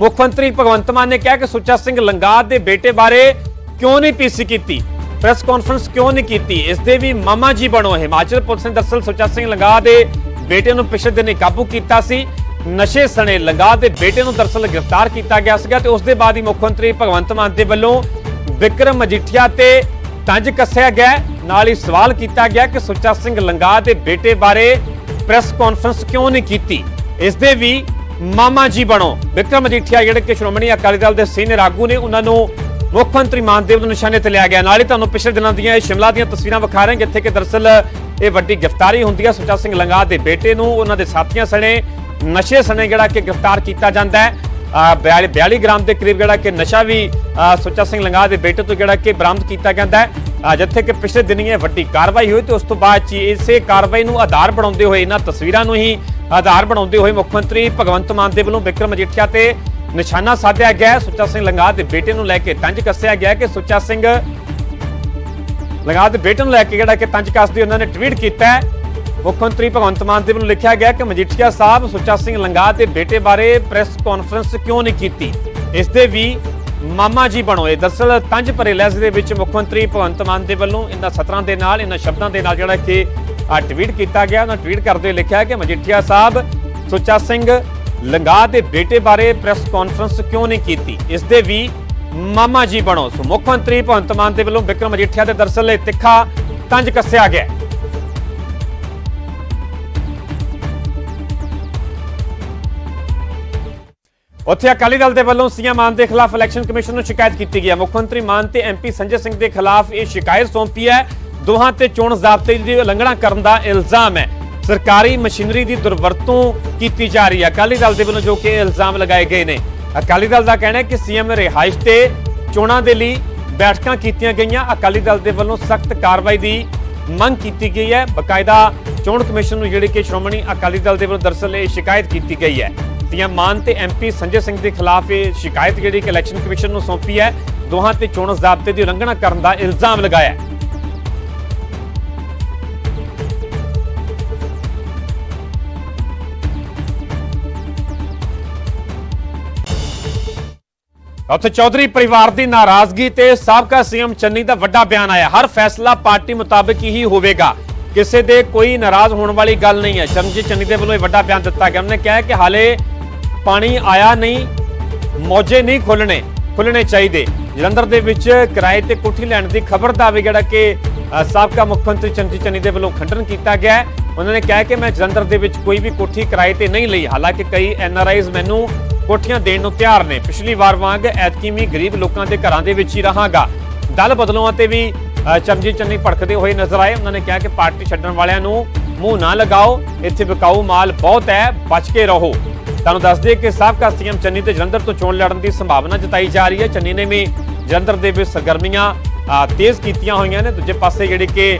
ਮੁੱਖ ਮੰਤਰੀ ਭਗਵੰਤ ਮਾਨ ਨੇ ਕਿਹਾ ਕਿ ਸੁੱਚਾ ਸਿੰਘ ਲੰਗਾਹ ਦੇ ਬੇਟੇ ਬਾਰੇ ਕਿਉਂ ਨਹੀਂ ਪੀਸੀ ਕੀਤੀ? ਪ੍ਰੈਸ ਕਾਨਫਰੰਸ ਕਿਉਂ ਨਹੀਂ ਕੀਤੀ? ਇਸ ਦੇ ਵੀ ਮਾਮਾ ਜੀ ਬਣੋ ਹਿਮਾਚਲ ਪੁਲਿਸ ਨੇ ਦਰਸਲ ਸੁੱਚਾ ਸਿੰਘ ਲੰਗਾਹ ਦੇ ਬੇਟੇ ਨੂੰ ਪਿਛਲੇ ਦਿਨ ਕਾਬੂ ਕੀਤਾ ਸੀ। ਨਸ਼ੇ ਸਣੇ ਲੰਗਾਹ ਦੇ ਬੇਟੇ ਨੂੰ ਦਰਸਲ ਗ੍ਰਿਫਤਾਰ ਕੀਤਾ ਗਿਆ ਸੀਗਾ ਤੇ ਉਸ ਦੇ ਬਾਅਦ ਹੀ ਮੁੱਖ ਮੰਤਰੀ ਭਗਵੰਤ ਮਾਨ ਦੇ ਵੱਲੋਂ ਵਿਕਰਮ ਮਜੀਠੀਆ ਤੇ ਤੰਜ ਕੱਸਿਆ ਗਿਆ। ਨਾਲ ਹੀ ਸਵਾਲ ਕੀਤਾ ਗਿਆ ਕਿ ਸੁੱਚਾ ਸਿੰਘ ਲੰਗਾਹ ਦੇ ਬੇਟੇ ਬਾਰੇ ਪ੍ਰੈਸ ਕਾਨਫਰੰਸ ਕਿਉਂ ਨਹੀਂ ਕੀਤੀ? ਇਸ ਦੇ ਵੀ ਮਾਮਾ ਜੀ ਬਣੋ। ਵਿਕਰਮ ਅਜੀਠੀਆ, ਜਿਹੜੇ ਕਿ ਸ਼੍ਰੋਮਣੀ ਅਕਾਲੀ ਦਲ ਦੇ ਸੀਨੀਅਰ ਆਗੂ ਨੇ, ਉਹਨਾਂ ਨੂੰ ਮੁੱਖ ਮੰਤਰੀ ਮਾਨਦੇਵ ਨੂੰ ਨਿਸ਼ਾਨੇ ਤੇ ਲਿਆ ਗਿਆ। ਨਾਲ ਹੀ ਤੁਹਾਨੂੰ ਪਿਛਲੇ ਦਿਨਾਂ ਦੀਆਂ ਇਹ ਸ਼ਿਮਲਾ ਦੀਆਂ ਤਸਵੀਰਾਂ ਵਿਖਾ ਰਹੇ ਹਾਂ, ਜਿੱਥੇ ਕਿ ਦਰਅਸਲ ਇਹ ਵੱਡੀ ਗ੍ਰਿਫਤਾਰੀ ਹੁੰਦੀ ਹੈ। ਸੁੱਚਾ ਸਿੰਘ ਲੰਗਾ ਦੇ ਬੇਟੇ ਨੂੰ ਉਹਨਾਂ ਦੇ ਸਾਥੀਆਂ ਸਣੇ ਨਸ਼ੇ ਸਣੇ ਜਿਹੜਾ ਕਿ ਗ੍ਰਿਫਤਾਰ ਕੀਤਾ ਜਾਂਦਾ ਹੈ। 42 42 ਗ੍ਰਾਮ ਦੇ ਕਰੀਬ ਜਿਹੜਾ ਕਿ ਨਸ਼ਾ ਵੀ ਸੁੱਚਾ ਸਿੰਘ ਲੰਗਾ ਦੇ ਬੇਟੇ ਤੋਂ ਜਿਹੜਾ ਕਿ ਬਰਾਮਦ ਕੀਤਾ ਜਾਂਦਾ ਹੈ। ਜਿੱਥੇ ਕਿ ਪਿਛਲੇ ਦਿਨੀ ਇਹ ਵੱਡੀ ਕਾਰਵਾਈ ਹੋਈ ਤੇ ਉਸ ਤੋਂ ਬਾਅਦ ਇਸੇ ਕਾਰਵਾਈ ਨੂੰ ਆਧਾਰ ਬਣਾਉਂਦੇ ਹੋਏ, ਇਹਨਾਂ ਤਸਵੀਰਾਂ ਨੂੰ ਹੀ ਆਧਾਰ ਬਣਾਉਂਦੇ ਹੋਏ ਮੁੱਖ ਮੰਤਰੀ ਭਗਵੰਤ ਮਾਨ ਦੇ ਵੱਲੋਂ ਵਿਕਰਮ ਮਜੀਠੀਆ ਤੇ ਨਿਸ਼ਾਨਾ ਸਾਧਿਆ ਗਿਆ ਸੁੱਚਾ ਸਿੰਘ ਲੰਗਾਹ ਦੇ ਬੇਟੇ ਨੂੰ ਲੈ ਕੇ ਤੰਜ ਕੱਸਿਆ ਗਿਆ ਕਿ ਸੁੱਚਾ ਸਿੰਘ ਲੰਗਾ ਦੇ ਬੇਟੇ ਨੂੰ ਲੈ ਕੇ ਜਿਹੜਾ ਕਿ ਤੰਜ ਕੱਸਦੀ ਉਹਨਾਂ ਨੇ ਟਵੀਟ ਕੀਤਾ ਹੈ। ਮੁੱਖ ਮੰਤਰੀ ਭਗਵੰਤ ਮਾਨ ਦੇ ਵੱਲੋਂ ਲਿਖਿਆ ਗਿਆ ਕਿ ਮਜੀਠੀਆ ਸਾਹਿਬ, ਸੁੱਚਾ ਸਿੰਘ ਲੰਗਾਹ ਦੇ ਬੇਟੇ ਬਾਰੇ ਪ੍ਰੈਸ ਕਾਨਫਰੰਸ ਕਿਉਂ ਨਹੀਂ ਕੀਤੀ? ਇਸ ਦੇ ਵੀ ਮਾਮਾ ਜੀ ਬਣੋਏ। ਦਰਸਲ ਤੰਜ ਭਰੇ ਲਹਿਜ਼ੇ ਦੇ ਵਿੱਚ ਮੁੱਖ ਮੰਤਰੀ ਭਗਵੰਤ ਮਾਨ ਦੇ ਵੱਲੋਂ ਇਹਨਾਂ ਸਤਰਾਂ ਦੇ ਨਾਲ, ਇਹਨਾਂ ਸ਼ਬਦਾਂ ਦੇ ਨਾਲ ਜਿਹੜਾ ਕਿ ਆ ਟਵੀਟ ਕੀਤਾ ਗਿਆ। ਉਹਨਾਂ ਟਵੀਟ ਕਰਦੇ ਹੋਏ ਲਿਖਿਆ ਕਿ ਮਜੀਠੀਆ ਸਾਹਿਬ, ਸੁੱਚਾ ਸਿੰਘ ਲੰਗਾਹ ਦੇ ਬੇਟੇ ਬਾਰੇ ਪ੍ਰੈਸ ਕਾਨਫਰੰਸ ਕਿਉਂ ਨਹੀਂ ਕੀਤੀ? ਇਸ ਦੇ ਵੀ ਮਾਮਾ ਜੀ ਬਣੋ। ਸੋ ਮੁੱਖ ਮੰਤਰੀ ਭਗਵੰਤ ਮਾਨ ਦੇ ਵੱਲੋਂ ਵਿਕਰਮ ਮਜੀਠੀਆ ਦੇ ਦਰਸਲ ਲਈ ਤਿੱਖਾ ਤੰਜ ਕੱਸਿਆ ਗਿਆ। ਉੱਥੇ ਅਕਾਲੀ ਦਲ ਦੇ ਵੱਲੋਂ ਸੀਐਮ ਮਾਨ ਦੇ ਖਿਲਾਫ ਇਲੈਕਸ਼ਨ ਕਮਿਸ਼ਨ ਨੂੰ ਸ਼ਿਕਾਇਤ ਕੀਤੀ ਗਈ ਹੈ। ਮੁੱਖ ਮੰਤਰੀ ਮਾਨ ਤੇ ਐਮਪੀ ਸੰਜੇ ਸਿੰਘ ਦੇ ਖਿਲਾਫ ਇਹ ਸ਼ਿਕਾਇਤ ਸੌਂਪੀ ਹੈ। ਦੋਹਾਂ ਤੇ ਚੋਣ ਜ਼ਾਬਤੇ ਦੀ ਉਲੰਘਣਾ ਕਰਨ ਦਾ ਇਲਜ਼ਾਮ ਹੈ। ਸਰਕਾਰੀ ਮਸ਼ੀਨਰੀ ਦੀ ਦੁਰਵਰਤੋਂ ਕੀਤੀ ਜਾ ਰਹੀ ਹੈ। ਅਕਾਲੀ ਦਲ ਦੇ ਵੱਲੋਂ ਜੋ ਕਿ ਇਹ ਇਲਜ਼ਾਮ ਲਗਾਏ ਗਏ ਨੇ। ਅਕਾਲੀ ਦਲ ਦਾ ਕਹਿਣਾ ਹੈ ਕਿ ਸੀਐਮ ਰਿਹਾਇਸ਼ ਤੇ ਚੋਣਾਂ ਦੇ ਲਈ ਬੈਠਕਾਂ ਕੀਤੀਆਂ ਗਈਆਂ। ਅਕਾਲੀ ਦਲ ਦੇ ਵੱਲੋਂ ਸਖਤ ਕਾਰਵਾਈ ਦੀ ਮੰਗ ਕੀਤੀ ਗਈ ਹੈ। ਬਕਾਇਦਾ ਚੋਣ ਕਮਿਸ਼ਨ ਨੂੰ ਜਿਹੜੀ ਕਿ ਸ਼੍ਰੋਮਣੀ ਅਕਾਲੀ ਦਲ ਦੇ ਵੱਲੋਂ ਦਰਸਲ ਇਹ ਸ਼ਿਕਾਇਤ ਕੀਤੀ ਗਈ ਹੈ। ਸੀਐਮ ਮਾਨ ਤੇ ਐਮਪੀ ਸੰਜੇ ਸਿੰਘ ਦੇ ਖਿਲਾਫ ਇਹ ਸ਼ਿਕਾਇਤ ਜਿਹੜੀ ਕਿ ਇਲੈਕਸ਼ਨ ਕਮਿਸ਼ਨ ਨੂੰ ਸੌਂਪੀ ਹੈ, ਦੋਹਾਂ ਤੇ ਚੋਣ ਜ਼ਾਬਤੇ ਦੀ ਉਲੰਘਣਾ ਕਰਨ ਦਾ ਇਲਜ਼ਾਮ ਲਗਾਇਆ ਹੈ। ਉੱਥੇ ਚੌਧਰੀ, ਪਰਿਵਾਰ ਦੀ ਨਾਰਾਜ਼ਗੀ ਤੇ ਸਾਬਕਾ ਸੀਐਮ ਚੰਨੀ ਦਾ ਵੱਡਾ ਬਿਆਨ ਆਇਆ। ਹਰ ਫੈਸਲਾ ਪਾਰਟੀ ਮੁਤਾਬਕ ਹੀ ਹੋਵੇਗਾ। ਕਿਸੇ ਦੇ ਕੋਈ ਨਾਰਾਜ਼ ਹੋਣ ਵਾਲੀ ਗੱਲ ਨਹੀਂ ਹੈ। ਚਰਨਜੀਤ ਚੰਨੀ ਦੇ ਵੱਲੋਂ ਇਹ ਵੱਡਾ ਬਿਆਨ ਦਿੱਤਾ ਗਿਆ। ਉਹਨੇ ਕਿਹਾ ਕਿ ਹਾਲੇ ਪਾਣੀ ਆਇਆ ਨਹੀਂ ਮੌਜੇ ਨਹੀਂ ਖੋਲਣੇ ਖੁੱਲਣੇ ਚਾਹੀਦੇ। ਜਲੰਧਰ ਦੇ ਵਿੱਚ ਕਿਰਾਏ ਤੇ ਕੋਠੀ ਲੈਣ ਦੀ ਖਬਰ ਦਾ ਵੀ ਜਿਹੜਾ ਕਿ ਸਾਬਕਾ ਮੁੱਖ ਮੰਤਰੀ ਚੰਨੀ ਚੰਨੀ ਦੇ ਵੱਲੋਂ ਖੰਡਨ ਕੀਤਾ ਗਿਆ ਉਹਨਾਂ ਨੇ ਕਿਹਾ ਕਿ ਮੈਂ ਜਲੰਧਰ ਦੇ ਵਿੱਚ ਕੋਈ ਵੀ ਕੋਠੀ ਕਿਰਾਏ ਤੇ ਨਹੀਂ ਲਈ। ਹਾਲਾਂਕਿ ਕਈ ਐਨਆਰਆਈਜ਼ ਮੈਨੂੰ ਕੋਠੀਆਂ ਦੇਣ ਨੂੰ ਤਿਆਰ ਨੇ। ਪਿਛਲੀ ਵਾਰ ਵਾਂਗ ਐਤਕੀ ਵੀ ਗਰੀਬ ਲੋਕਾਂ ਦੇ ਘਰਾਂ ਦੇ ਵਿੱਚ ਹੀ ਰਹਾਂਗਾ। ਦਲ ਬਦਲੂਆਂ ਤੇ ਵੀ ਅ, ਚਰਨਜੀਤ ਚੰਨੀ ਭੜਕਦੇ ਹੋਏ ਨਜ਼ਰ ਆਏ। ਉਹਨਾਂ ਨੇ ਕਿਹਾ ਕਿ ਪਾਰਟੀ ਛੱਡਣ ਵਾਲਿਆਂ ਨੂੰ ਮੂੰਹ ਨਾ ਲਗਾਓ। ਇੱਥੇ ਵਿਕਾਊ ਮਾਲ ਬਹੁਤ ਹੈ ਬਚ ਕੇ ਰਹੋ। ਤੁਹਾਨੂੰ ਦੱਸ ਦਈਏ ਕਿ ਸਾਬਕਾ ਸੀਐਮ ਚੰਨੀ ਤੇ ਜਲੰਧਰ ਤੋਂ ਚੋਣ ਲੜਨ ਦੀ ਸੰਭਾਵਨਾ ਜਤਾਈ ਜਾ ਰਹੀ ਹੈ। ਚੰਨੀ ਨੇ ਵੀ ਜਲੰਧਰ ਦੇ ਵਿੱਚ ਸਰਗਰਮੀਆਂ ਤੇਜ਼ ਕੀਤੀਆਂ ਹੋਈਆਂ ਨੇ। ਦੂਜੇ ਪਾਸੇ ਜਿਹੜੇ ਕਿ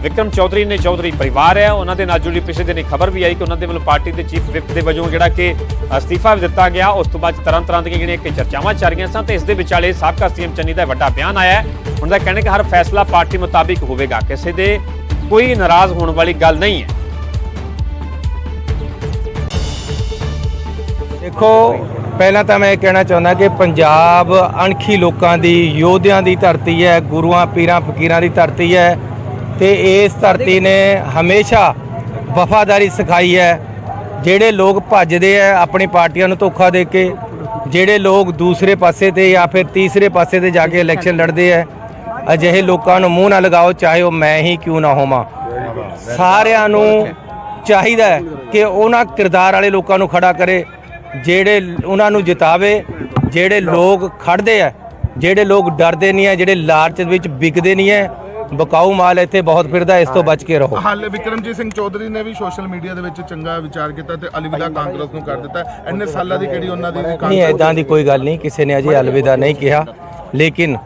ਵਿਕਰਮ ਚੌਧਰੀ ਨੇ, ਚੌਧਰੀ ਪਰਿਵਾਰ ਹੈ। ਉਹਨਾਂ ਦੇ ਨਾਲ ਜੁੜੀ ਪਿਛਲੇ ਦਿਨ ਇੱਕ ਖਬਰ ਵੀ ਆਈ ਕਿ ਉਹਨਾਂ ਦੇ ਵੱਲੋਂ ਪਾਰਟੀ ਦੇ ਚੀਫ ਵਿਪ ਦੇ ਵਜੋਂ ਜਿਹੜਾ ਕਿ ਅਸਤੀਫਾ ਵੀ ਦਿੱਤਾ ਗਿਆ। ਉਸ ਤੋਂ ਬਾਅਦ ਤਰ੍ਹਾਂ ਤਰ੍ਹਾਂ ਦੀਆਂ ਜਿਹੜੀਆਂ ਕਿ ਚਰਚਾਵਾਂ ਚੱਲ ਰਹੀਆਂ ਸਨ ਤੇ ਇਸ ਦੇ ਵਿਚਾਲੇ ਸਾਬਕਾ ਸੀਐਮ ਚੰਨੀ ਦਾ ਵੱਡਾ ਬਿਆਨ ਆਇਆ ਹੈ। ਉਹਨਾਂ ਦਾ ਕਹਿਣਾ ਕਿ ਹਰ ਫੈਸਲਾ ਪਾਰਟੀ ਮੁਤਾਬਿਕ ਹੋਵੇਗਾ। ਕਿਸੇ ਦੇ ਕੋਈ ਨਾਰਾਜ਼ ਹੋਣ ਵਾਲੀ ਗੱਲ ਨਹੀਂ ਹੈ। ਦੇਖੋ, ਪਹਿਲਾਂ ਤਾਂ ਮੈਂ ਇਹ ਕਹਿਣਾ ਚਾਹੁੰਦਾ ਕਿ ਪੰਜਾਬ ਅਣਖੀ ਲੋਕਾਂ ਦੀ, ਯੋਧਿਆਂ ਦੀ ਧਰਤੀ ਹੈ, ਗੁਰੂਆਂ, ਪੀਰਾਂ, ਫਕੀਰਾਂ ਦੀ ਧਰਤੀ ਹੈ ਤੇ ਇਸ ਧਰਤੀ ਨੇ ਹਮੇਸ਼ਾ ਵਫਾਦਾਰੀ ਸਿਖਾਈ ਹੈ। ਜਿਹੜੇ ਲੋਕ ਭੱਜਦੇ ਆ ਆਪਣੀ ਪਾਰਟੀਆਂ ਨੂੰ ਧੋਖਾ ਦੇ ਕੇ, ਜਿਹੜੇ ਲੋਕ ਦੂਸਰੇ ਪਾਸੇ ਤੇ ਜਾਂ ਫਿਰ ਤੀਸਰੇ ਪਾਸੇ ਤੇ ਜਾ ਕੇ ਇਲੈਕਸ਼ਨ ਲੜਦੇ ਆ, ਅਜਿਹੇ ਲੋਕਾਂ ਨੂੰ ਮੂੰਹ ਨਾ ਲਗਾਓ, ਚਾਹੇ ਉਹ ਮੈਂ ਹੀ ਕਿਉਂ ਨਾ ਹੋਵਾਂ। ਸਾਰਿਆਂ ਨੂੰ ਚਾਹੀਦਾ ਕਿ ਉਹਨਾਂ ਕਿਰਦਾਰ ਵਾਲੇ ਲੋਕਾਂ ਨੂੰ ਖੜਾ ਕਰੇ ਜਿਹੜੇ ਉਹਨਾਂ ਨੂੰ ਜਿਤਾਵੇ ਜਿਹੜੇ ਲੋਕ ਖੜਦੇ ਆ ਜਿਹੜੇ ਲੋਕ ਡਰਦੇ ਨਹੀਂ ਆ ਜਿਹੜੇ ਲਾਲਚ ਵਿੱਚ ਵਿਕਦੇ ਨਹੀਂ ਹੈ ਬਕਾਊ ਮਾਲ ਇੱਥੇ ਬਹੁਤ ਫਿਰਦਾ ਇਸ ਤੋਂ ਬਚ ਕੇ ਰਹੋ। ਹਾਲੇ ਵਿਕਰਮਜੀਤ ਸਿੰਘ ਚੌਧਰੀ ਨੇ ਵੀ ਸੋਸ਼ਲ ਮੀਡੀਆ ਦੇ ਵਿੱਚ ਚੰਗਾ ਵਿਚਾਰ ਕੀਤਾ ਤੇ ਅਲਵਿਦਾ ਕਾਂਗਰਸ ਨੂੰ ਕਰ ਦਿੱਤਾ। ਇੰਨੇ ਸਾਲਾਂ ਦੀ ਕਿਹੜੀ ਉਹਨਾਂ ਦੀ ਨਹੀਂ ਐਦਾਂ ਦੀ ਕੋਈ ਗੱਲ ਨਹੀਂ ਕਿਸੇ ਨੇ ਅਜੇ ਅਲਵਿਦਾ ਨਹੀਂ ਕਿਹਾ। ਲੇਕਿਨ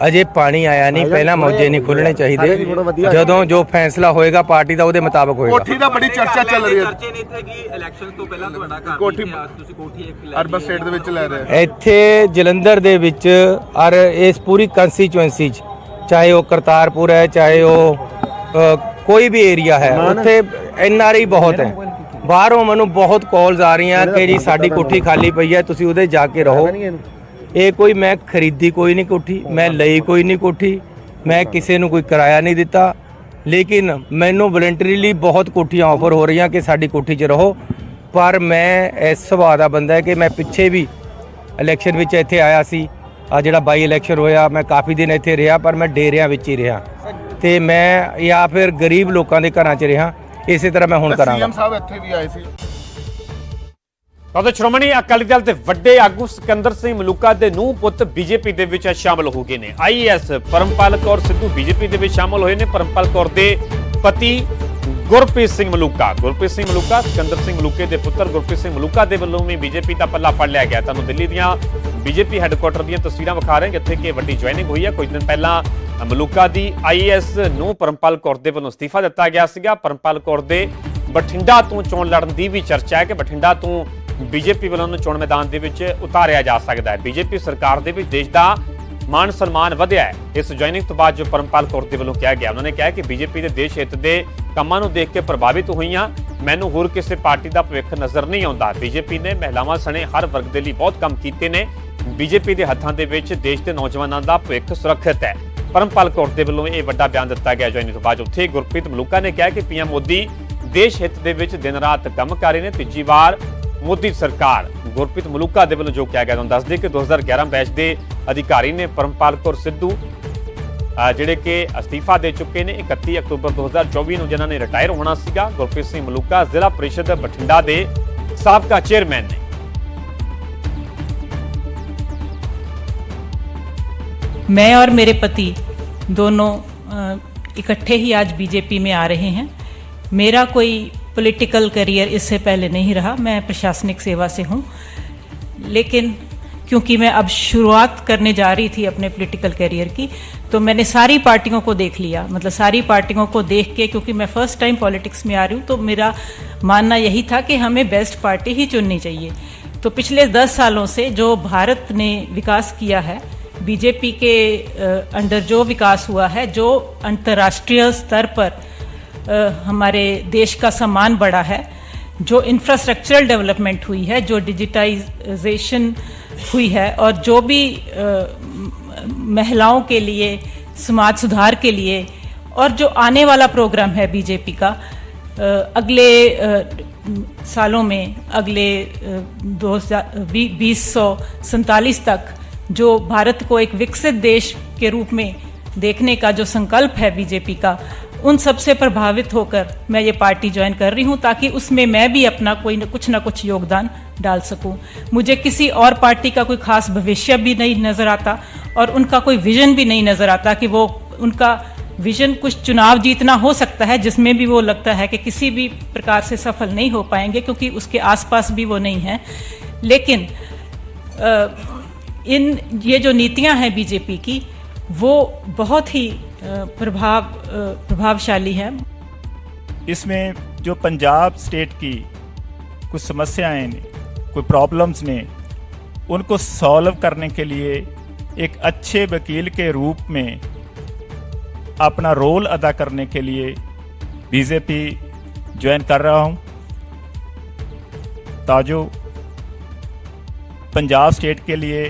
ਅਜੇ ਪਾਣੀ ਆਇਆ ਨਹੀਂ ਪਹਿਲਾਂ ਮੌਜੇ ਨਹੀਂ ਖੁੱਲਣੇ ਚਾਹੀਦੇ। ਜਦੋਂ ਜੋ ਫੈਸਲਾ ਹੋਏਗਾ ਪਾਰਟੀ ਦਾ ਉਹਦੇ ਮੁਤਾਬਕ ਹੋਏਗਾ। ਕੋਠੀ ਦਾ ਬੜੀ ਚਰਚਾ ਚੱਲ ਰਹੀ ਹੈ। ਚਰਚੇ ਨੇ ਇੱਥੇ ਕਿ ਇਲੈਕਸ਼ਨ ਤੋਂ ਪਹਿਲਾਂ ਤੁਹਾਡਾ ਘਰ ਕੋਠੀ- ਵੀ ਕਿਹਾ, ਤੁਸੀਂ ਕੋਠੀ ਇੱਕ ਲੈ ਅਰਬਨ ਸਟੇਟ ਦੇ ਵਿੱਚ ਲੈ ਰਹੇ ਇੱਥੇ ਜਲੰਧਰ ਦੇ ਵਿੱਚ ਔਰ ਇਸ ਪੂਰੀ ਕੰਸਟੀਚੁਐਂਸੀ 'ਚ ਚਾਹੇ ਉਹ ਕਰਤਾਰਪੁਰ ਹੈ ਚਾਹੇ ਉਹ ਕੋਈ ਵੀ ਏਰੀਆ ਹੈ ਉੱਥੇ ਐਨ ਆਰ ਆਈ ਬਹੁਤ ਹੈ। ਬਾਹਰੋਂ ਮੈਨੂੰ ਬਹੁਤ ਕਾਲਸ ਆ ਰਹੀਆਂ ਕਿ ਜੀ ਸਾਡੀ ਕੋਠੀ ਖਾਲੀ ਪਈ ਹੈ ਤੁਸੀਂ ਉਹਦੇ ਜਾ ਕੇ ਰਹੋ। ਇਹ ਕੋਈ ਮੈਂ ਖਰੀਦੀ ਕੋਈ ਨਹੀਂ ਕੋਠੀ ਮੈਂ ਲਈ ਕੋਈ ਨਹੀਂ ਕੋਠੀ ਮੈਂ ਕਿਸੇ ਨੂੰ ਕੋਈ ਕਿਰਾਇਆ ਨਹੀਂ ਦਿੱਤਾ। ਲੇਕਿਨ ਮੈਨੂੰ ਵਲੰਟਰੀਲੀ ਬਹੁਤ ਕੋਠੀਆਂ ਆਫਰ ਹੋ ਰਹੀਆਂ ਕਿ ਸਾਡੀ ਕੋਠੀ 'ਚ ਰਹੋ। ਪਰ ਮੈਂ ਇਸ ਸੁਭਾਅ ਦਾ ਬੰਦਾ ਹੈ ਕਿ ਮੈਂ ਪਿੱਛੇ ਵੀ ਇਲੈਕਸ਼ਨ ਵਿੱਚ ਇੱਥੇ ਆਇਆ ਸੀ। ਆ ਜਿਹੜਾ ਬਾਈ ਇਲੈਕਸ਼ਨ ਹੋਇਆ ਮੈਂ ਕਾਫੀ ਦਿਨ ਇੱਥੇ ਰਿਹਾ ਪਰ ਮੈਂ ਡੇਰਿਆਂ ਵਿੱਚ ਹੀ ਰਿਹਾ। ਤੇ ਮੈਂ ਜਾਂ ਫਿਰ ਗਰੀਬ ਲੋਕਾਂ ਦੇ ਘਰਾਂ 'ਚ ਰਿਹਾ। ਇਸੇ ਤਰ੍ਹਾਂ ਮੈਂ ਹੁਣ ਕਰਾਂਗਾ। ਸੀਐਮ ਸਾਹਿਬ ਇੱਥੇ ਵੀ ਆਏ ਸੀ। ਤਾਂ ਸ਼੍ਰੋਮਣੀ ਅਕਾਲੀ ਦਲ ਦੇ ਵੱਡੇ ਆਗੂ ਸਿਕੰਦਰ ਸਿੰਘ ਮਲੂਕਾ ਦੇ ਨੂੰਹ ਪੁੱਤ ਬੀਜੇਪੀ ਦੇ ਵਿੱਚ ਸ਼ਾਮਲ ਹੋ ਗਏ ਨੇ। ਆਈਐਸ ਪਰਮਪਾਲ ਕੌਰ ਸਿੱਧੂ ਬੀਜੇਪੀ ਦੇ ਵਿੱਚ ਸ਼ਾਮਲ ਹੋਏ ਨੇ। ਪਰਮਪਾਲ ਕੌਰ ਦੇ ਪਤੀ ਗੁਰਪ੍ਰੀਤ ਸਿੰਘ ਮਲੂਕਾ। ਗੁਰਪ੍ਰੀਤ ਸਿੰਘ ਮਲੂਕਾ, ਸਿਕੰਦਰ ਸਿੰਘ ਮਲੂਕੇ ਦੇ ਪੁੱਤਰ ਗੁਰਪ੍ਰੀਤ ਸਿੰਘ ਮਲੂਕਾ ਦੇ ਵੱਲੋਂ ਵੀ ਬੀਜੇਪੀ ਦਾ ਪੱਲਾ ਫੜ ਲਿਆ ਗਿਆ। ਤੁਹਾਨੂੰ ਦਿੱਲੀ ਦੀਆਂ ਬੀਜੇਪੀ ਹੈੱਡਕੁਆਟਰ ਦੀਆਂ ਤਸਵੀਰਾਂ ਵਿਖਾ ਰਹੇ ਜਿੱਥੇ ਕਿ ਵੱਡੀ ਜੁਆਇਨਿੰਗ ਹੋਈ ਹੈ। ਕੁਝ ਦਿਨ ਪਹਿਲਾਂ ਮਲੂਕਾ ਦੀ ਆਈਐਸ ਨੂੰ ਪਰਮਪਾਲ ਕੌਰ ਦੇ ਵੱਲੋਂ ਅਸਤੀਫਾ ਦਿੱਤਾ ਗਿਆ ਸੀਗਾ। ਪਰਮਪਾਲ ਕੌਰ ਦੇ ਬਠਿੰਡਾ ਤੋਂ ਚੋਣ ਲੜਨ ਦੀ ਵੀ ਚਰਚਾ ਹੈ ਕਿ ਬਠਿੰਡਾ ਤੋਂ ਬੀਜੇਪੀ ਵੱਲੋਂ ਉਹਨੂੰ ਚੋਣ ਮੈਦਾਨ ਦੇ ਵਿੱਚ ਉਤਾਰਿਆ ਜਾ ਸਕਦਾ ਹੈ। ਬੀਜੇਪੀ ਸਰਕਾਰ ਦੇ ਵਿੱਚ ਦੇਸ਼ ਦਾ ਮਾਨ ਸਨਮਾਨ ਵਧਿਆ ਹੈ। ਇਸ ਜੁਆਇਨਿੰਗ ਤੋਂ ਬਾਅਦ ਜੋ ਪਰਮਪਾਲ ਕੌਰ ਦੇ ਵੱਲੋਂ ਕਿਹਾ ਗਿਆ, ਉਹਨਾਂ ਨੇ ਕਿਹਾ ਕਿ ਬੀਜੇਪੀ ਦੇ ਦੇਸ਼ ਹਿੱਤ ਦੇ ਕੰਮਾਂ ਨੂੰ ਦੇਖ ਕੇ ਪ੍ਰਭਾਵਿਤ ਹੋਈਆਂ। ਮੈਨੂੰ ਹੋਰ ਕਿਸੇ ਪਾਰਟੀ ਦਾ ਭਵਿੱਖ ਨਜ਼ਰ ਨਹੀਂ ਆਉਂਦਾ। ਬੀਜੇਪੀ ਨੇ ਮਹਿਲਾਵਾਂ ਸਣੇ ਹਰ ਵਰਗ ਦੇ ਲਈ ਬਹੁਤ ਕੰਮ ਕੀਤੇ ਨੇ। ਬੀਜੇਪੀ ਦੇ ਹੱਥਾਂ ਦੇ ਵਿੱਚ ਦੇਸ਼ ਦੇ ਨੌਜਵਾਨਾਂ ਦਾ ਭਵਿੱਖ ਸੁਰੱਖਿਅਤ ਹੈ। ਪਰਮਪਾਲ ਕੌਰ ਦੇ ਵੱਲੋਂ ਇਹ ਵੱਡਾ ਬਿਆਨ ਦਿੱਤਾ ਗਿਆ ਜੁਆਇਨਿੰਗ ਤੋਂ ਬਾਅਦ ਉੱਥੇ ਗੁਰਪ੍ਰੀਤ ਮਲੂਕਾ ਨੇ ਕਿਹਾ ਕਿ ਪੀਐਮ ਮੋਦੀ ਦੇਸ਼ ਹਿੱਤ ਦੇ ਵਿੱਚ ਦਿਨ ਰਾਤ ਕੰਮ ਕਰ ਰਹੇ ਨੇ। ਤੀਜੀ ਵਾਰ ਮੋਦੀ ਸਰਕਾਰ ਗੁਰਪ੍ਰੀਤ ਮਲੂਕਾ ਦੇ ਵੱਲੋਂ ਜੋ ਕਿਹਾ ਗਿਆ ਤੁਹਾਨੂੰ ਦੱਸ ਦੇ ਕਿ 2011 ਬੈਚ ਦੇ ਅਧਿਕਾਰੀ ਨੇ ਪਰਮਪਾਲ ਕੌਰ ਸਿੱਧੂ ਅਹ ਜਿਹੜੇ ਕਿ ਅਸਤੀਫਾ ਦੇ ਚੁੱਕੇ ਨੇ 31 ਅਕਤੂਬਰ 2024 ਨੂੰ ਜਿਨ੍ਹਾਂ ਨੇ ਰਿਟਾਇਰ ਹੋਣਾ ਸੀਗਾ ਗੁਰਪ੍ਰੀਤ ਸਿੰਘ ਮਲੂਕਾ ਜ਼ਿਲ੍ਹਾ ਪ੍ਰੀਸ਼ਦ ਬਠਿੰਡਾ ਦੇ ਸਾਬਕਾ ਚੇਅਰਮੈਨ ਨੇ मैं और मेरे पति दोनों अ, इकट्ठे ही आज बीजेपी में आ रहे हैं मेरा कोई पॉलिटिकल करियर इससे पहले नहीं रहा। मैं प्रशासनिक सेवा से हूँ। लेकिन क्योंकि मैं अब शुरुआत करने जा रही थी अपने पॉलिटिकल करियर की तो मैंने सारी पार्टियों को देख लिया। मतलब सारी पार्टियों को देख के, क्योंकि मैं फ़र्स्ट टाइम पॉलिटिक्स में आ रही हूँ तो मेरा मानना यही था कि हमें बेस्ट पार्टी ही चुननी चाहिए। तो पिछले दस सालों से जो भारत ने विकास किया है, बीजेपी के अंडर जो विकास हुआ है, जो अंतर्राष्ट्रीय स्तर पर हमारे देश का सम्मान बढ़ा है, जो इंफ्रास्ट्रक्चरल डेवलपमेंट हुई है, जो डिजिटाइजेशन हुई है, और जो भी महिलाओं के लिए, समाज सुधार के लिए, और जो आने वाला प्रोग्राम है बीजेपी का अगले सालों में, अगले दो बीस सौ तक, जो भारत को एक विकसित देश के रूप में देखने का जो संकल्प है बीजेपी का उन सबसे प्रभावित होकर मैं ये पार्टी ज्वाइन कर रही हूँ ताकि उसमें मैं भी अपना कोई न कुछ ना कुछ योगदान डाल सकूँ। मुझे किसी और पार्टी का कोई खास भविष्य भी नहीं नज़र आता और उनका कोई विजन भी नहीं नज़र आता कि वो, उनका विजन कुछ चुनाव जीतना हो सकता है, जिसमें भी वो लगता है कि किसी भी प्रकार से सफल नहीं हो पाएँगे क्योंकि उसके आसपास भी वो नहीं है। लेकिन इन, ये जो नीतियाँ हैं बीजेपी की, वो बहुत ही प्रभाव प्रभावशाली है। इसमें जो पंजाब स्टेट की कुछ समस्याएँ ने कोई प्रॉब्लम्स ने उनको सॉल्व करने के लिए एक अच्छे वकील के रूप में अपना रोल अदा करने के लिए बीजेपी ज्वाइन कर रहा हूँ। ताजो, पंजाब स्टेट के लिए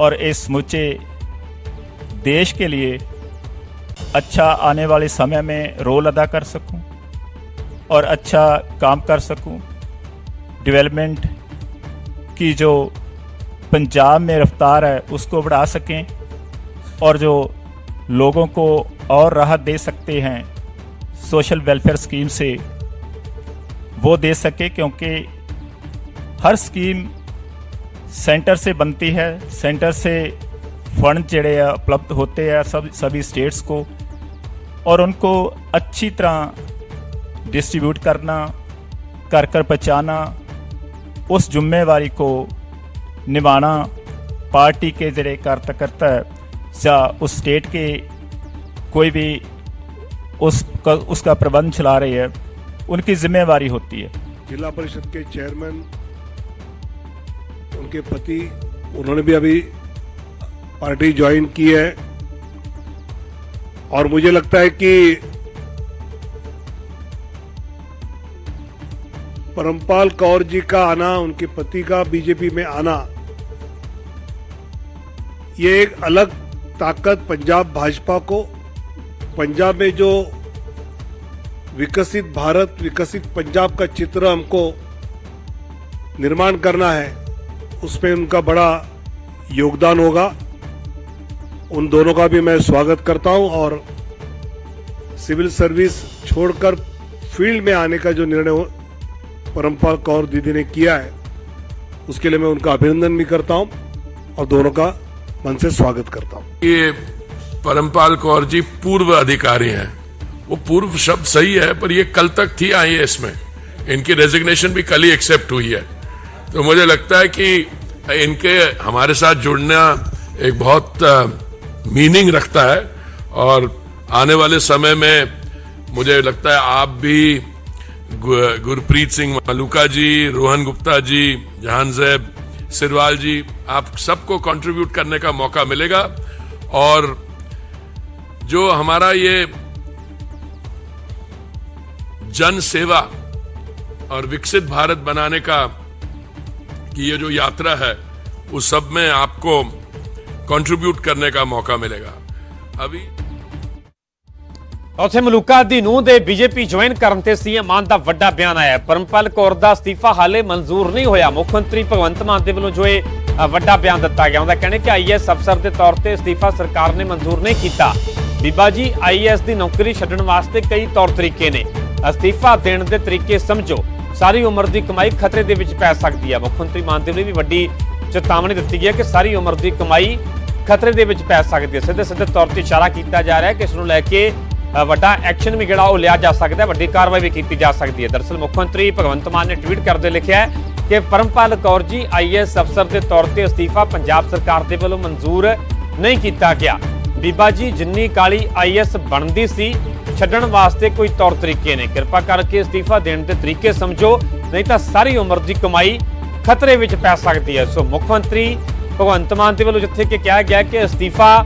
और इस समूचे देश के लिए अच्छा आने वाले समय में रोल अदा कर सकूँ और अच्छा काम कर सकूँ। डेवलपमेंट की जो पंजाब में रफ्तार है, उसको बढ़ा सकें और जो लोगों को और राहत दे सकते हैं सोशल वेलफेयर स्कीम से, वो दे सके क्योंकि हर स्कीम सेंटर से बनती है। सेंटर से फंड जड़े उपलब्ध होते हैं सब, सभी स्टेट्स को। और उनको अच्छी तरह डिस्ट्रीब्यूट करना कर कर पहुँचाना उस जिम्मेवारी को निभाना पार्टी के जरिए कार्यकर्ता है या उस स्टेट के कोई भी उस उसका प्रबंध चला रही है उनकी जिम्मेवारी होती है जिला परिषद के चेयरमैन उनके पति उन्होंने भी अभी पार्टी ज्वाइन की है और मुझे लगता है कि परमपाल कौर जी का आना, उनके पति का बीजेपी में आना, ये एक अलग ताकत पंजाब भाजपा को। पंजाब में जो विकसित भारत, विकसित पंजाब का चित्र हमको निर्माण करना है, उसमें उनका बड़ा योगदान होगा। उन दोनों का भी मैं स्वागत करता हूँ और सिविल सर्विस छोड़कर फ़ील्ड में आने का जो निर्णय परमपाल कौर दीदी ने किया है, उसके लिए मैं उनका अभिनंदन भी करता हूँ और दोनों का मन से स्वागत करता हूँ। ये परमपाल कौर जी पूर्व अधिकारी हैं। वो पूर्व शब्द सही है, पर ये कल तक थी आईएएस में। इनकी रेजिग्नेशन भी कल ही एक्सेप्ट हुई है। तो मुझे लगता है कि इनके, हमारे साथ जुड़ना एक बहुत मीनिंग रखता है और आने वाले समय में मुझे लगता है आप भी गुरप्रीत सिंह मलूका जी, रोहन गुप्ता जी, जहान जैब, सिरवाल जी, आप सबको कंट्रीब्यूट करने का मौका मिलेगा। और जो हमारा ये जन सेवा और विकसित भारत बनाने का की ये जो यात्रा है, उस सब में आपको कंट्रीब्यूट करने का मौका मिलेगा अभी ਉੱਥੇ ਮਲੂਕਾ ਦੀ ਨੂੰਹ ਦੇ ਬੀਜੇਪੀ ਜੁਆਇਨ ਕਰਨ ਤੇ ਸੀਐਮ ਮਾਨ ਦਾ ਵੱਡਾ ਬਿਆਨ ਆਇਆ ਹੈ। ਪਰਮਪਾਲ ਕੌਰ ਦਾ ਅਸਤੀਫਾ ਹਾਲੇ ਮਨਜ਼ੂਰ ਨਹੀਂ ਹੋਇਆ ਮੁੱਖ ਮੰਤਰੀ ਭਗਵੰਤ ਮਾਨ ਦੇ ਵੱਲੋਂ ਜੋ ਇਹ ਅ, ਵੱਡਾ ਬਿਆਨ ਦਿੱਤਾ ਗਿਆ ਉਹਦਾ ਕਹਿਣਾ ਕਿ ਆਈਐਸ ਅਫਸਰ ਦੇ ਤੌਰ ਤੇ ਅਸਤੀਫਾ ਸਰਕਾਰ ਨੇ ਮਨਜ਼ੂਰ ਨਹੀਂ ਕੀਤਾ ਬੀਬਾ ਜੀ ਆਈਐਸ ਦੀ ਨੌਕਰੀ ਛੱਡਣ ਵਾਸਤੇ ਕਈ ਤੌਰ ਤਰੀਕੇ ਨੇ ਅਸਤੀਫਾ ਦੇਣ ਦੇ ਤਰੀਕੇ ਸਮਝੋ ਸਾਰੀ ਉਮਰ ਦੀ ਕਮਾਈ ਖਤਰੇ ਦੇ ਵਿੱਚ ਪੈ ਸਕਦੀ ਹੈ ਮੁੱਖ ਮੰਤਰੀ ਮਾਨ ਦੇ ਵੱਲੋਂ ਵੀ ਵੱਡੀ ਚੇਤਾਵਨੀ ਦਿੱਤੀ ਗਈ ਹੈ ਕਿ ਸਾਰੀ ਉਮਰ ਦੀ ਕਮਾਈ ਖਤਰੇ ਦੇ ਵਿੱਚ ਪੈ ਸਕਦੀ ਹੈ। ਸਿੱਧੇ ਸਿੱਧੇ ਤੌਰ ਤੇ ਇਸ਼ਾਰਾ ਕੀਤਾ ਜਾ ਰਿਹਾ ਹੈ ਕਿ ਇਸ ਨੂੰ ਲੈ ਕੇ ਵੱਡਾ ਐਕਸ਼ਨ ਵੀ ਜਿਹੜਾ ਉਹ ਲਿਆ ਜਾ ਸਕਦਾ ਹੈ। ਵੱਡੀ ਕਾਰਵਾਈ ਵੀ ਕੀਤੀ ਜਾ ਸਕਦੀ ਹੈ। ਦਰਅਸਲ ਮੁੱਖ ਮੰਤਰੀ ਭਗਵੰਤ ਮਾਨ ਨੇ ਟਵੀਟ ਕਰਦੇ ਲਿਖਿਆ ਕਿ ਪਰਮਪਾਲ ਕੌਰ ਜੀ ਆਈਐਸ ਅਫਸਰ ਦੇ ਤੌਰ ਤੇ ਅਸਤੀਫਾ ਪੰਜਾਬ ਸਰਕਾਰ ਦੇ ਵੱਲੋਂ ਮਨਜ਼ੂਰ ਨਹੀਂ ਕੀਤਾ ਗਿਆ। ਬੀਬਾ ਜੀ, ਜਿੰਨੀ ਕਾਲੀ ਆਈਐਸ ਬਣਦੀ ਸੀ, ਛੱਡਣ ਵਾਸਤੇ ਕੋਈ ਤੌਰ ਤਰੀਕੇ ਨੇ। ਕਿਰਪਾ ਕਰਕੇ ਅਸਤੀਫਾ ਦੇਣ ਦੇ ਤਰੀਕੇ ਸਮਝੋ, ਨਹੀਂ ਤਾਂ ਸਾਰੀ ਉਮਰ ਦੀ ਕਮਾਈ ਖਤਰੇ ਵਿੱਚ ਪੈ ਸਕਦੀ ਹੈ। ਸੋ ਮੁੱਖ ਮੰਤਰੀ ਭਗਵੰਤ ਮਾਨ ਦੇ ਵੱਲੋਂ ਜਿੱਥੇ ਕਿ ਕਿਹਾ ਗਿਆ ਕਿ ਅਸਤੀਫਾ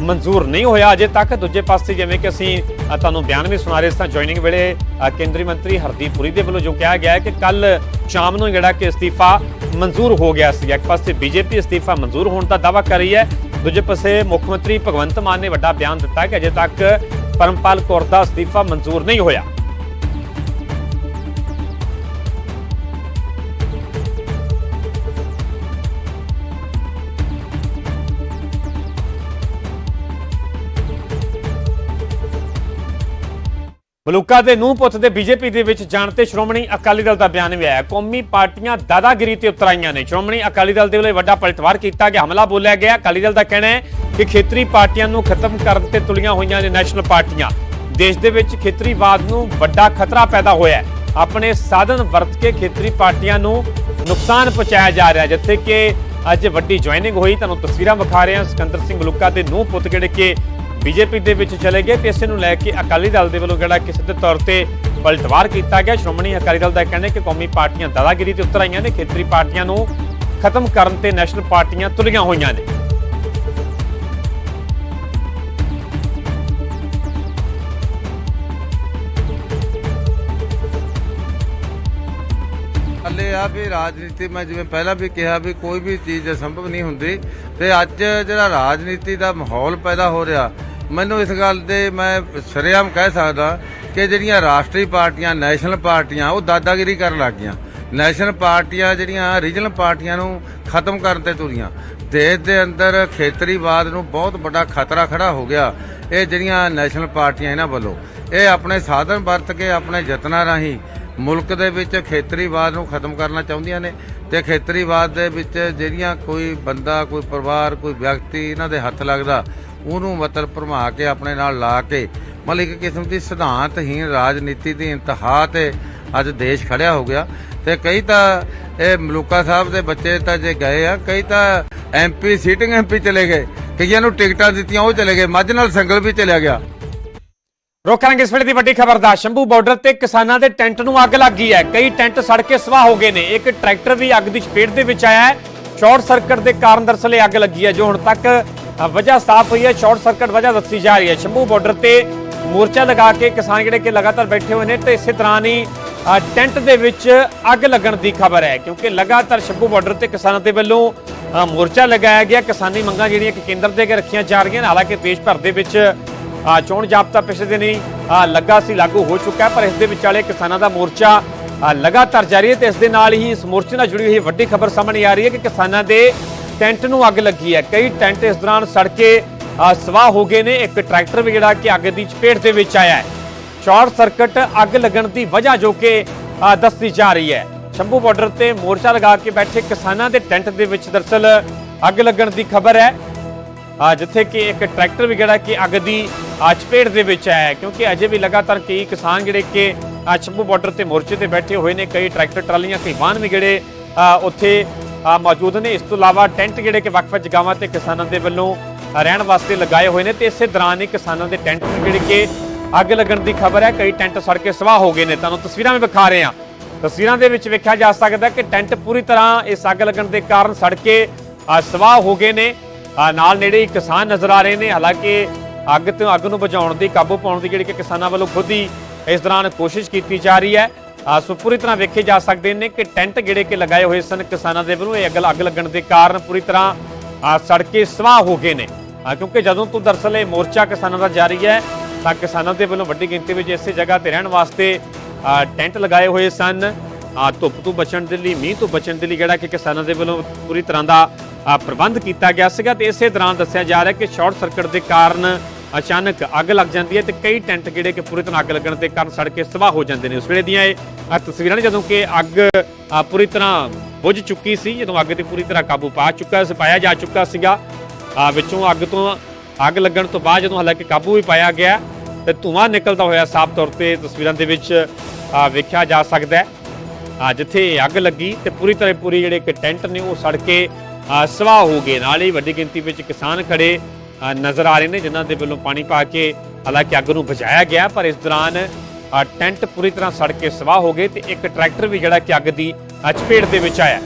ਮਨਜ਼ੂਰ ਨਹੀਂ ਹੋਇਆ ਅਜੇ ਤੱਕ, ਦੂਜੇ ਪਾਸੇ ਜਿਵੇਂ ਕਿ ਅਸੀਂ ਤੁਹਾਨੂੰ ਬਿਆਨ ਵੀ ਸੁਣਾ ਰਹੇ ਸਾਂ ਜੁਆਇਨਿੰਗ ਵੇਲੇ ਕੇਂਦਰੀ ਮੰਤਰੀ ਹਰਦੀਪ ਪੁਰੀ ਦੇ ਵੱਲੋਂ ਜੋ ਕਿਹਾ ਗਿਆ ਕਿ ਕੱਲ ਸ਼ਾਮ ਨੂੰ ਜਿਹੜਾ ਕਿ ਅਸਤੀਫਾ ਮਨਜ਼ੂਰ ਹੋ ਗਿਆ ਸੀ। ਇੱਕ ਪਾਸੇ ਬੀਜੇਪੀ ਅਸਤੀਫਾ ਮਨਜ਼ੂਰ ਹੋਣ ਦਾ ਦਾਅਵਾ ਕਰ ਰਹੀ ਹੈ, ਦੂਜੇ ਪਾਸੇ ਮੁੱਖ ਮੰਤਰੀ ਭਗਵੰਤ ਮਾਨ ਨੇ ਵੱਡਾ ਬਿਆਨ ਦਿੱਤਾ ਕਿ ਅਜੇ ਤੱਕ ਪਰਮਪਾਲ ਕੌਰ ਦਾ ਅਸਤੀਫਾ ਮਨਜ਼ੂਰ ਨਹੀਂ ਹੋਇਆ। ਮਲੂਕਾ ਦੇ ਨੂੰਹ ਪੁੱਤ ਦੇ ਬੀਜੇਪੀ ਦੇ ਵਿੱਚ ਜਾਣ ਤੇ ਸ਼੍ਰੋਮਣੀ ਅਕਾਲੀ ਦਲ ਦਾ ਬਿਆਨ ਵੀ ਆਇਆ। ਕੌਮੀ ਪਾਰਟੀਆਂ ਦਾਦਾਗਿਰੀ ਤੇ ਉਤਰਾਈਆਂ ਨੇ। ਸ਼੍ਰੋਮਣੀ ਅਕਾਲੀ ਦਲ ਦੇ ਵੱਲੋਂ ਵੱਡਾ ਪਲਟਵਾਰ ਕੀਤਾ ਗਿਆ, ਹਮਲਾ ਬੋਲਿਆ ਗਿਆ। ਅਕਾਲੀ ਦਲ ਦਾ ਕਹਿਣਾ ਹੈ ਕਿ ਖੇਤਰੀ ਪਾਰਟੀਆਂ ਨੂੰ ਖਤਮ ਕਰਨ ਤੇ ਤੁਲੀਆਂ ਹੋਈਆਂ ਨੇ ਨੈਸ਼ਨਲ ਪਾਰਟੀਆਂ। ਦੇਸ਼ ਦੇ ਵਿੱਚ ਖੇਤਰੀਵਾਦ ਨੂੰ ਵੱਡਾ ਖਤਰਾ ਪੈਦਾ ਹੋਇਆ ਹੈ। ਆਪਣੇ ਸਾਧਨ ਵਰਤ ਕੇ ਖੇਤਰੀ ਪਾਰਟੀਆਂ ਨੂੰ ਨੁਕਸਾਨ ਪਹੁੰਚਾਇਆ ਜਾ ਰਿਹਾ ਜਿੱਥੇ ਕਿ ਅੱਜ ਵੱਡੀ ਜੁਆਇਨਿੰਗ ਹੋਈ। ਤੁਹਾਨੂੰ ਤਸਵੀਰਾਂ ਵਿਖਾ ਰਹੇ ਹਾਂ। ਸਿਕੰਦਰ ਸਿੰਘ ਮਲੂਕਾ ਦੇ ਨੂੰਹ ਪੁੱਤ ਜਿਹੜੇ ਕਿ ਬੀਜੇਪੀ ਦੇ ਵਿੱਚ ਚਲੇ ਗਏ ਤੇ ਇਸੇ ਨੂੰ ਲੈ ਕੇ ਅਕਾਲੀ ਦਲ ਦੇ ਵੱਲੋਂ ਜਿਹੜਾ ਕਿਸੇ ਦੇ ਤੌਰ ਤੇ ਪਲਟਵਾਰ ਕੀਤਾ ਗਿਆ। ਸ਼੍ਰੋਮਣੀ ਅਕਾਲੀ ਦਲ ਦਾ ਕਹਿਣਾ ਹੈ ਕਿ ਕੌਮੀ ਪਾਰਟੀਆਂ ਦਾਦਾਗਿਰੀ ਤੇ ਉਤਰ ਆਈਆਂ ਨੇ। ਖੇਤਰੀ ਪਾਰਟੀਆਂ ਨੂੰ ਖਤਮ ਕਰਨ ਤੇ ਨੈਸ਼ਨਲ ਪਾਰਟੀਆਂ ਤੁਲੀਆਂ ਹੋਈਆਂ ਨੇ। ਹੱਲੇ ਆ ਵੀ ਰਾਜਨੀਤੀ, ਮੈਂ ਜਿਵੇਂ ਪਹਿਲਾਂ ਵੀ ਕਿਹਾ ਵੀ ਕੋਈ ਵੀ ਚੀਜ਼ ਸੰਭਵ ਨਹੀਂ ਹੁੰਦੀ। ਤੇ ਅੱਜ ਜਿਹੜਾ ਰਾਜਨੀਤੀ ਦਾ ਮਾਹੌਲ ਪੈਦਾ ਹੋ ਰਿਹਾ ਮੈਨੂੰ ਇਸ ਗੱਲ ਦੇ ਮੈਂ ਸਰੇਆਮ ਕਹਿ ਸਕਦਾ ਕਿ ਜਿਹੜੀਆਂ ਰਾਸ਼ਟਰੀ ਪਾਰਟੀਆਂ, ਨੈਸ਼ਨਲ ਪਾਰਟੀਆਂ, ਉਹ ਦਾਦਾਗਿਰੀ ਕਰਨ ਲੱਗ ਗਈਆਂ। ਨੈਸ਼ਨਲ ਪਾਰਟੀਆਂ ਜਿਹੜੀਆਂ ਰੀਜਨਲ ਪਾਰਟੀਆਂ ਨੂੰ ਖਤਮ ਕਰਨ ਤੇ ਤੁਰੀਆਂ। ਦੇਸ਼ ਦੇ ਅੰਦਰ ਖੇਤਰੀਵਾਦ ਨੂੰ ਬਹੁਤ ਵੱਡਾ ਖਤਰਾ ਖੜਾ ਹੋ ਗਿਆ। ਇਹ ਜਿਹੜੀਆਂ ਨੈਸ਼ਨਲ ਪਾਰਟੀਆਂ ਇਹਨਾਂ ਵੱਲੋਂ, ਇਹ ਆਪਣੇ ਸਾਧਨ ਵਰਤ ਕੇ ਆਪਣੇ ਯਤਨਾਂ ਰਾਹੀਂ ਮੁਲਕ ਦੇ ਵਿੱਚ ਖੇਤਰੀਵਾਦ ਨੂੰ ਖਤਮ ਕਰਨਾ ਚਾਹੁੰਦੀਆਂ ਨੇ ਤੇ ਖੇਤਰੀਵਾਦ ਦੇ ਵਿੱਚ ਜਿਹੜੀਆਂ ਕੋਈ ਬੰਦਾ, ਕੋਈ ਪਰਿਵਾਰ, ਕੋਈ ਵਿਅਕਤੀ ਇਹਨਾਂ ਦੇ ਹੱਥ ਲੱਗਦਾ ਉਹਨੂੰ ਮਤਲਬ ਭਰਮਾ ਕੇ, ਆਪਣੇ ਨਾਲ ਲਾ ਕੇ, ਮਤਲਬ ਇੱਕ ਕਿਸਮ ਦੀ ਸਿਧਾਂਤਹੀਣ ਰਾਜਨੀਤੀ ਦੀ ਇੰਤਹਾ ਤੇ ਅੱਜ ਦੇਸ਼ ਖੜਿਆ ਹੋ ਗਿਆ। ਤੇ ਕਈ ਤਾਂ ਇਹ ਮਲੂਕਾ ਸਾਹਿਬ ਦੇ ਬੱਚੇ ਤਾਂ ਜੇ ਗਏ ਆ, ਕਈ ਤਾਂ ਐਮਪੀ ਸੀਟਿੰਗ ਐਮਪੀ ਚਲੇ ਗਏ। ਕਈਆਂ ਨੂੰ ਟਿਕਟਾਂ ਦਿੱਤੀਆਂ, ਉਹ ਚਲੇ ਗਏ। ਮੱਝ ਨਾਲ ਸੰਗਲ ਵੀ ਚਲਿਆ ਗਿਆ। ਰੁਕ ਇਸ ਵੇਲੇ ਦੀ ਵੱਡੀ ਖਬਰ ਦਾ। ਸ਼ੰਭੂ ਬਾਰਡਰ ਤੇ ਕਿਸਾਨਾਂ ਦੇ ਟੈਂਟ ਨੂੰ ਅੱਗ ਲੱਗ ਗਈ ਹੈ। ਕਈ ਟੈਂਟ ਸੜ ਕੇ ਸਵਾਹ ਹੋ ਗਏ ਨੇ। ਇੱਕ ਟਰੈਕਟਰ ਵੀ ਅੱਗ ਦੀ ਚਪੇਟ ਦੇ ਵਿੱਚ ਆਇਆ ਹੈ। ਸ਼ਾਰਟ ਸਰਕਟ ਦੇ ਕਾਰਨ ਦਰਅਸਲ ਅੱਗ ਲੱਗੀ ਹੈ, ਜੋ ਹੁਣ ਤੱਕ ਵਜ੍ਹਾ ਸਾਫ਼ ਹੋਈ ਹੈ, ਸ਼ਾਰਟ ਸਰਕਟ ਵਜ੍ਹਾ ਦੱਸੀ ਜਾ ਰਹੀ ਹੈ। ਸ਼ੰਭੂ ਬਾਰਡਰ ਤੇ ਮੋਰਚਾ ਲਗਾ ਕੇ ਕਿਸਾਨ ਜਿਹੜੇ ਕਿ ਲਗਾਤਾਰ ਬੈਠੇ ਹੋਏ ਨੇ ਤੇ ਇਸੇ ਤਰ੍ਹਾਂ ਹੀ ਟੈਂਟ ਦੇ ਵਿੱਚ ਅੱਗ ਲੱਗਣ ਦੀ ਖਬਰ ਹੈ, ਕਿਉਂਕਿ ਲਗਾਤਾਰ ਸ਼ੰਭੂ ਬਾਰਡਰ ਤੇ ਕਿਸਾਨਾਂ ਦੇ ਵੱਲੋਂ ਮੋਰਚਾ ਲਗਾਇਆ ਗਿਆ। ਕਿਸਾਨੀ ਮੰਗਾਂ ਜਿਹੜੀਆਂ ਕਿ ਕੇਂਦਰ ਦੇ ਅੱਗੇ ਰੱਖੀਆਂ ਜਾ ਰਹੀਆਂ ਨੇ, ਹਾਲਾਂਕਿ ਦੇਸ਼ ਭਰ ਦੇ ਵਿੱਚ ਚੋਣ ਜਾਬਤਾ ਪਿਛਲੇ ਦਿਨ ਹੀ ਲੱਗਾ ਸੀ, ਲਾਗੂ ਹੋ ਚੁੱਕਾ ਪਰ ਇਸ ਦੇ ਵਿਚਾਲੇ ਕਿਸਾਨਾਂ ਦਾ ਮੋਰਚਾ ਲਗਾਤਾਰ ਜਾਰੀ ਹੈ ਤੇ ਇਸ ਦੇ ਨਾਲ ਹੀ ਇਸ ਮੋਰਚੇ ਨਾਲ ਜੁੜੀ ਹੋਈ ਵੱਡੀ ਖਬਰ ਸਾਹਮਣੇ ਆ ਰਹੀ ਹੈ ਕਿ ਕਿਸਾਨਾਂ ਦੇ ਟੈਂਟ ਨੂੰ ਅੱਗ ਲੱਗੀ ਹੈ। ਕਈ ਟੈਂਟ ਇਸ ਦੌਰਾਨ ਸੜ ਕੇ ਸਵਾਹ ਹੋ ਗਏ ਨੇ। ਇੱਕ ਟਰੈਕਟਰ ਵੀ ਜਿਹੜਾ ਕਿ ਅੱਗ ਦੀ ਚਪੇਟ ਦੇ ਵਿੱਚ ਆਇਆ ਹੈ। ਸ਼ਾਰਟ ਸਰਕਟ ਅੱਗ ਲੱਗਣ ਦੀ ਵਜ੍ਹਾ ਜੋ ਕਿ ਦੱਸੀ ਜਾ ਰਹੀ ਹੈ। ਸ਼ੰਭੂ ਬਾਰਡਰ ਤੇ ਮੋਰਚਾ ਲਗਾ ਕੇ ਬੈਠੇ ਕਿਸਾਨਾਂ ਦੇ ਟੈਂਟ ਦੇ ਵਿੱਚ ਦਰਸਲ ਅੱਗ ਲੱਗਣ ਦੀ ਖਬਰ ਹੈ। ਜਿੱਥੇ ਕਿ ਇੱਕ ਟਰੈਕਟਰ ਵੀ ਜਿਹੜਾ ਕਿ ਅੱਗ ਦੀ ਚਪੇਟ ਦੇ ਵਿੱਚ ਆਇਆ ਹੈ। ਕਿਉਂਕਿ ਅਜੇ ਵੀ ਲਗਾਤਾਰ ਕਈ ਕਿਸਾਨ ਜਿਹੜੇ ਕਿ ਸ਼ੰਭੂ ਬਾਰਡਰ ਤੇ ਮੋਰਚੇ ਤੇ ਬੈਠੇ ਹੋਏ ਨੇ। ਕਈ ਟਰੈਕਟਰ, ਟਰਾਲੀਆਂ ਕਈ ਵਾਹਨ ਵੀ ਜਿਹੜੇ ਉੱਥੇ ਮੌਜੂਦ ਨੇ। ਇਸ ਤੋਂ ਇਲਾਵਾ ਟੈਂਟ ਜਿਹੜੇ ਕਿ ਵੱਖ-ਵੱਖ ਜਗ੍ਹਾਵਾਂ ਤੇ ਕਿਸਾਨਾਂ ਦੇ ਵੱਲੋਂ ਰਹਿਣ ਵਾਸਤੇ ਲਗਾਏ ਹੋਏ ਨੇ ਤੇ ਇਸੇ ਦੌਰਾਨ ਹੀ ਕਿਸਾਨਾਂ ਦੇ ਟੈਂਟ ਜਿਹੜੇ ਕਿ ਅੱਗ ਲੱਗਣ ਦੀ ਖਬਰ ਹੈ। ਕਈ ਟੈਂਟ ਸੜ ਕੇ ਸਵਾਹ ਹੋ ਗਏ ਨੇ। ਤੁਹਾਨੂੰ ਤਸਵੀਰਾਂ ਵੀ ਵਿਖਾ ਰਹੇ। ਹਾਂ ਤਸਵੀਰਾਂ ਦੇ ਵਿੱਚ ਵੇਖਿਆ ਜਾ ਸਕਦਾ ਕਿ ਟੈਂਟ ਪੂਰੀ ਤਰ੍ਹਾਂ ਇਸ ਅੱਗ ਲੱਗਣ ਦੇ ਕਾਰਨ ਸੜ ਕੇ ਸਵਾਹ ਹੋ ਗਏ ਨੇ। ਨਾਲ ਨੇੜੇ ਹੀ ਕਿਸਾਨ ਨਜ਼ਰ ਆ ਰਹੇ ਨੇ। ਹਾਲਾਂਕਿ ਅੱਗ ਤੋਂ, ਅੱਗ ਨੂੰ ਬੁਝਾਉਣ ਦੀ, ਕਾਬੂ ਪਾਉਣ ਦੀ ਜਿਹੜੀ ਕਿ ਕਿਸਾਨਾਂ ਵੱਲੋਂ ਖੁਦ ਹੀ ਇਸ ਦੌਰਾਨ ਕੋਸ਼ਿਸ਼ ਕੀਤੀ ਜਾ ਰਹੀ ਹੈ। ਸੋ ਪੂਰੀ ਤਰ੍ਹਾਂ ਵੇਖੇ ਜਾ ਸਕਦੇ ਨੇ ਕਿ ਟੈਂਟ ਜਿਹੜੇ ਕਿ ਲਗਾਏ ਹੋਏ ਸਨ ਕਿਸਾਨਾਂ ਦੇ ਵੱਲੋਂ। ਇਹ ਅੱਗ ਅੱਗ ਲੱਗਣ ਦੇ ਕਾਰਨ ਪੂਰੀ ਤਰ੍ਹਾਂ ਸੜਕੇ ਸਵਾਹ ਹੋ ਗਏ ਨੇ। ਕਿਉਂਕਿ ਜਦੋਂ ਤੋਂ ਦਰਸਲ ਇਹ ਮੋਰਚਾ ਕਿਸਾਨਾਂ ਦਾ ਜਾਰੀ ਹੈ, ਤਾਂ ਕਿਸਾਨਾਂ ਦੇ ਵੱਲੋਂ ਵੱਡੀ ਗਿਣਤੀ ਵਿੱਚ ਇਸੇ ਜਗ੍ਹਾ ਤੇ ਰਹਿਣ ਵਾਸਤੇ ਟੈਂਟ ਲਗਾਏ ਹੋਏ ਸਨ। ਧੁੱਪ ਤੋਂ ਬਚਣ ਦੇ ਲਈ, ਮੀਂਹ ਤੋਂ ਬਚਣ ਦੇ ਲਈ ਜਿਹੜਾ ਕਿ ਕਿਸਾਨਾਂ ਦੇ ਵੱਲੋਂ ਪੂਰੀ ਤਰ੍ਹਾਂ ਦਾ ਪ੍ਰਬੰਧ ਕੀਤਾ ਗਿਆ ਸੀਗਾ। ਤੇ ਇਸੇ ਦੌਰਾਨ ਦੱਸਿਆ ਜਾ ਰਿਹਾ ਕਿ ਸ਼ਾਰਟ ਸਰਕਟ ਦੇ ਕਾਰਨ ਅਚਾਨਕ ਅੱਗ ਲੱਗ ਜਾਂਦੀ ਹੈ ਤੇ ਕਈ ਟੈਂਟ ਜਿਹੜੇ ਕਿ ਪੂਰੀ ਤਰ੍ਹਾਂ ਅੱਗ ਲੱਗਣ ਦੇ ਕਾਰਨ ਸੜ ਕੇ ਸਵਾਹ ਹੋ ਜਾਂਦੇ ਨੇ। ਉਸ ਵੇਲੇ ਦੀਆਂ ਇਹ ਤਸਵੀਰਾਂ ਨੇ ਜਦੋਂ ਕਿ ਅੱਗ ਪੂਰੀ ਤਰ੍ਹਾਂ ਬੁਝ ਚੁੱਕੀ ਸੀ, ਜਦੋਂ ਅੱਗ ਤੇ ਪੂਰੀ ਤਰ੍ਹਾਂ ਕਾਬੂ ਪਾ ਚੁੱਕਾ ਸੀ, ਪਾਇਆ ਜਾ ਚੁੱਕਾ ਸੀਗਾ। ਵਿੱਚੋਂ ਅੱਗ ਤੋਂ ਅੱਗ ਲੱਗਣ ਤੋਂ ਬਾਅਦ ਜਦੋਂ ਹਾਲਾਂਕਿ ਕਾਬੂ ਵੀ ਪਾਇਆ ਗਿਆ, ਤੇ ਧੂੰਆਂ ਨਿਕਲਦਾ ਹੋਇਆ ਸਾਫ਼ ਤੌਰ ਤੇ ਤਸਵੀਰਾਂ ਦੇ ਵਿੱਚ ਵੇਖਿਆ ਜਾ ਸਕਦਾ ਹੈ। ਆ ਜਿੱਥੇ ਇਹ ਅੱਗ ਲੱਗੀ ਤੇ ਪੂਰੀ ਤਰ੍ਹਾਂ ਪੂਰੀ ਜਿਹੜੇ ਕਿ ਟੈਂਟ ਨੇ ਉਹ ਸੜ ਕੇ ਸਵਾਹ ਹੋ ਗਏ। ਨਾਲ ਹੀ ਵੱਡੀ ਗਿਣਤੀ ਵਿੱਚ ਕਿਸਾਨ ਖੜੇ ਨਜ਼ਰ ਆ ਰਹੇ ਨੇ, ਜਿਨ੍ਹਾਂ ਦੇ ਵੱਲੋਂ ਪਾਣੀ ਪਾ ਕੇ ਹਾਲਾਂਕਿ ਅੱਗ ਨੂੰ ਬੁਝਾਇਆ ਗਿਆ, ਪਰ ਇਸ ਦੌਰਾਨ ਟੈਂਟ ਪੂਰੀ ਤਰ੍ਹਾਂ ਸੜ ਕੇ ਸਵਾਹ ਹੋ ਗਏ ਤੇ ਇੱਕ ਟਰੈਕਟਰ ਵੀ ਜਿਹੜਾ ਕਿ ਅੱਗ ਦੀ ਚਪੇਟ ਦੇ ਵਿੱਚ ਆਇਆ।